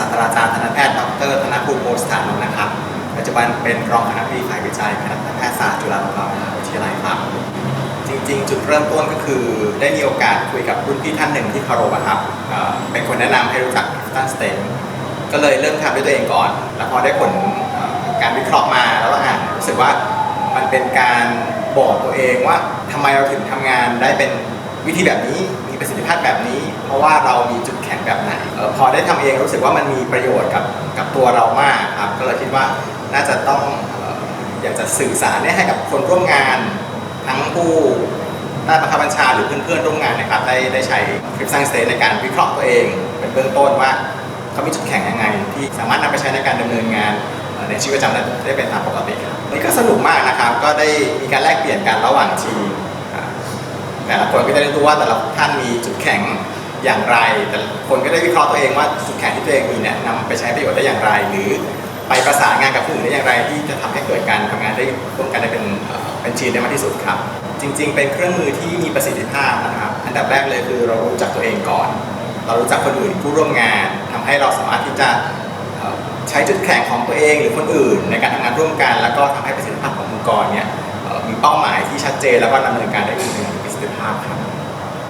ศาสตราจารย์คณะแพทย์ดรธนภูมิโพสถานนท์นะครับ ปัจจุบันเป็นรองคณะบดีฝ่ายวิจัยคณะแพทยศาสตร์จุฬาลงกรณ์มหาวิทยาลัยครับ จริงๆ จุดเริ่มต้นก็คือได้มีโอกาสคุยกับรุ่นพี่ท่านหนึ่งที่คารวะครับ เป็นคนแนะนำให้รู้จักตั้นสเต็มก็เลยเริ่มทำด้วยตัวเองก่อน แล้วพอได้ผลการวิเคราะห์มาแล้วอ่านรู้สึกว่ามันเป็นการบอกตัวเองว่าทำไมเราถึงทำงานได้เป็นวิธีแบบนี้ ประสิทธิภาพแบบนี้ เพราะว่าเรามีจุดแข็งแบบไหนออพอได้ทำเองรู้สึกว่ามันมีประโยชน์กับกับตัวเรามากครับก็เลยคิดว่าน่าจะต้องอยากจะสื่อสารนี่ยให้กับคนร่วมงานทั้งผู้ใต้บังคับบัญชาหรือเพื่อนๆร่วมงานนะครับได้ได้ใช้คลิปสร้างสเตทในการวิเคราะห์ตัวเอง เป็นเบื้องต้นว่าเขามีจุดแข็งยังไง ที่สามารถนำไปใช้ในการดำเนินงานในชีวิตประจำวันได้เป็นตามปกติครับนี่ก็สนุกมากนะครับ ก็ได้มีการแลกเปลี่ยนกันระหว่างทีม แต่ละคนก็จะได้รู้ว่าแต่ละท่านมีจุดแข็งอย่างไร แต่คนก็ได้วิเคราะห์ตัวเองว่าจุดแข็งที่ตัวเองมีเนี่ยนำไปใช้ประโยชน์ได้อย่างไร หรือไปประสานงานกับผู้อื่นได้อย่างไร ที่จะทำให้เกิดการทำงานได้ร่วมกันได้เป็นเป็นทีมได้มากที่สุดครับ จริง ๆ เป็นเครื่องมือที่มีประสิทธิภาพนะครับอันดับแรกเลยคือเรารู้จักตัวเองก่อน เรารู้จักคนอื่นผู้ร่วมงานทำให้เราสามารถที่จะใช้จุดแข็งของตัวเองหรือคนอื่น ในการทำงานร่วมกัน แล้วก็ทำให้ประสิทธิภาพขององค์กรเนี่ยมีเป้าหมายที่ชัดเจนแล้วก็ดำเนินการได้อย่างมี สิทธิภาพครับ